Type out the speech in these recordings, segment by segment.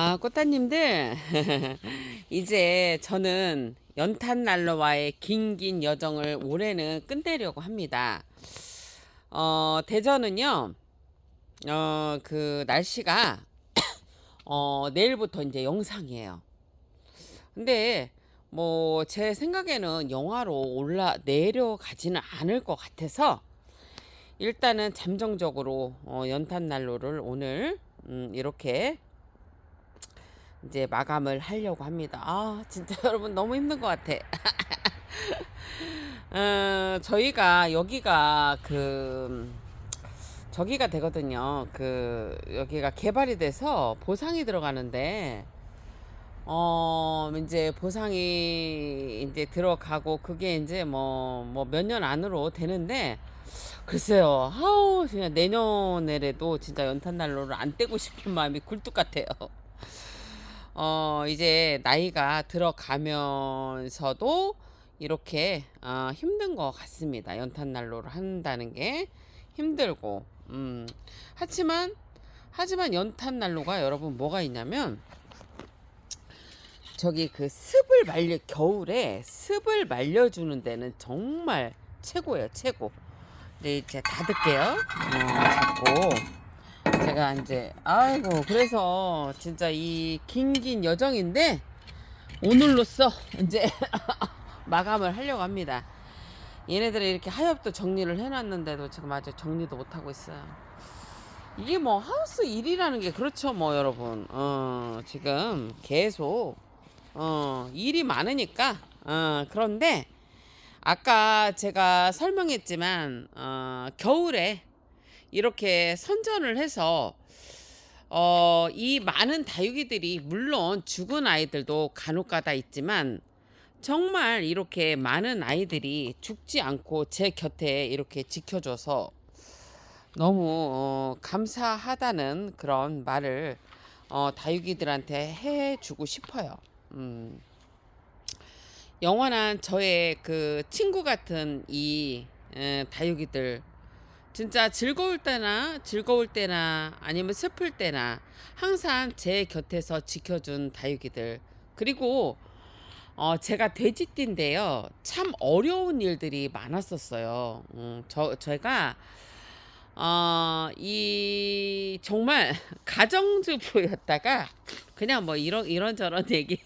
아, 꽃다님들. 이제 저는 연탄 난로와의 긴긴 여정을 올해는 끝내려고 합니다. 어, 대전은요, 어, 그 날씨가, 어, 내일부터 이제 영상이에요. 근데, 뭐, 제 생각에는 영하로 올라, 내려가지는 않을 것 같아서, 일단은 잠정적으로, 어, 연탄 난로를 오늘, 음, 이렇게 이제 마감을 하려고 합니다. 아, 진짜 여러분 너무 힘든 것 같아. 어, 저희가 여기가 그 저기가 되거든요. 그 여기가 개발이 돼서 보상이 들어가는데 어 이제 보상이 이제 들어가고 그게 이제 뭐 뭐 몇 년 안으로 되는데 글쎄요. 아우 그냥 내년에라도 진짜 연탄 난로를 안 떼고 싶은 마음이 굴뚝 같아요. 어, 이제 나이가 들어가면서도 이렇게 어, 힘든 것 같습니다. 연탄 난로를 한다는 게 힘들고, 음, 하지만 하지만 연탄 난로가 여러분 뭐가 있냐면 저기 그 습을 말려 겨울에 습을 말려주는 데는 정말 최고예요, 최고. 네, 이제 닫을게요. 어, 닫고. 제가 이제 아이고 그래서 진짜 이 긴긴 여정인데 오늘로써 이제 마감을 하려고 합니다. 얘네들이 이렇게 하엽도 정리를 해놨는데도 지금 아직 정리도 못 하고 있어요. 이게 뭐 하우스 일이라는 게 그렇죠 뭐 여러분 어 지금 계속 어 일이 많으니까 어 그런데 아까 제가 설명했지만 어 겨울에 이렇게 선전을 해서 어, 이 많은 다육이들이 물론 죽은 아이들도 간혹가다 있지만 정말 이렇게 많은 아이들이 죽지 않고 제 곁에 이렇게 지켜줘서 너무 어, 감사하다는 그런 말을 어, 다육이들한테 해주고 싶어요. 음. 영원한 저의 그 친구 같은 이 에, 다육이들 진짜 즐거울 때나 즐거울 때나 아니면 슬플 때나 항상 제 곁에서 지켜준 다육이들. 그리고 어 제가 돼지띠인데요. 참 어려운 일들이 많았었어요. 음, 저 제가 어 이 정말 가정주부였다가 그냥 뭐 이런 이런저런 얘기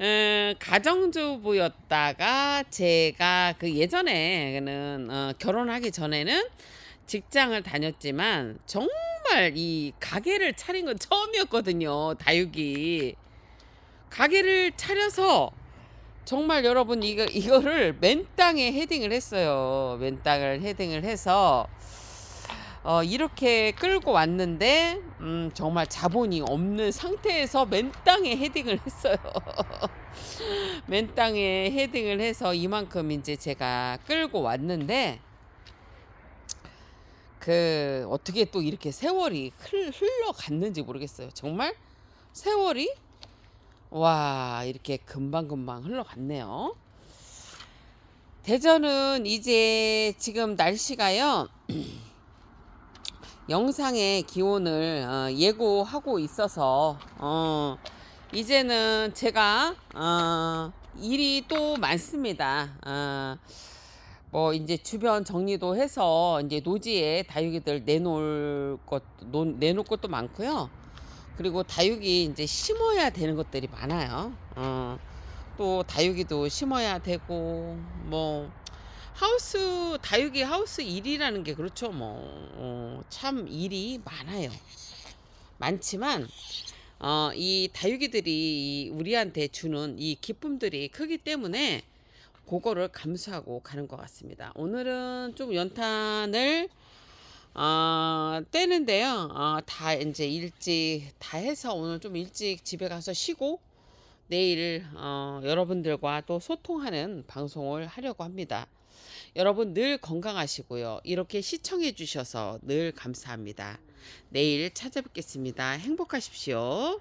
음, 가정주부였다가 제가 그 예전에는 어, 결혼하기 전에는 직장을 다녔지만 정말 이 가게를 차린 건 처음이었거든요. 다육이 가게를 차려서 정말 여러분 이거 이거를 맨 땅에 헤딩을 했어요. 맨 땅을 헤딩을 해서 어, 이렇게 끌고 왔는데 음, 정말 자본이 없는 상태에서 맨 땅에 헤딩을 했어요. 맨 땅에 헤딩을 해서 이만큼 이제 제가 끌고 왔는데 그 어떻게 또 이렇게 세월이 흘, 흘러갔는지 모르겠어요. 정말 세월이 와 이렇게 금방금방 흘러갔네요. 대전은 이제 지금 날씨가요. 영상의 기온을 어, 예고하고 있어서 어, 이제는 제가 어, 일이 또 많습니다. 어, 뭐 이제 주변 정리도 해서 이제 노지에 다육이들 내놓을 것 노, 내놓을 것도 많고요. 그리고 다육이 이제 심어야 되는 것들이 많아요. 어, 또 다육이도 심어야 되고 뭐 하우스 다육이 하우스 일이라는 게 그렇죠 뭐참 어, 일이 많아요. 많지만 어, 이 다육이들이 우리한테 주는 이 기쁨들이 크기 때문에 그거를 감수하고 가는 것 같습니다. 오늘은 좀 연탄을 어, 떼는데요. 어, 다 이제 일찍 다 해서 오늘 좀 일찍 집에 가서 쉬고 내일 어, 여러분들과 또 소통하는 방송을 하려고 합니다. 여러분 늘 건강하시고요. 이렇게 시청해 주셔서 늘 감사합니다. 내일 찾아뵙겠습니다. 행복하십시오.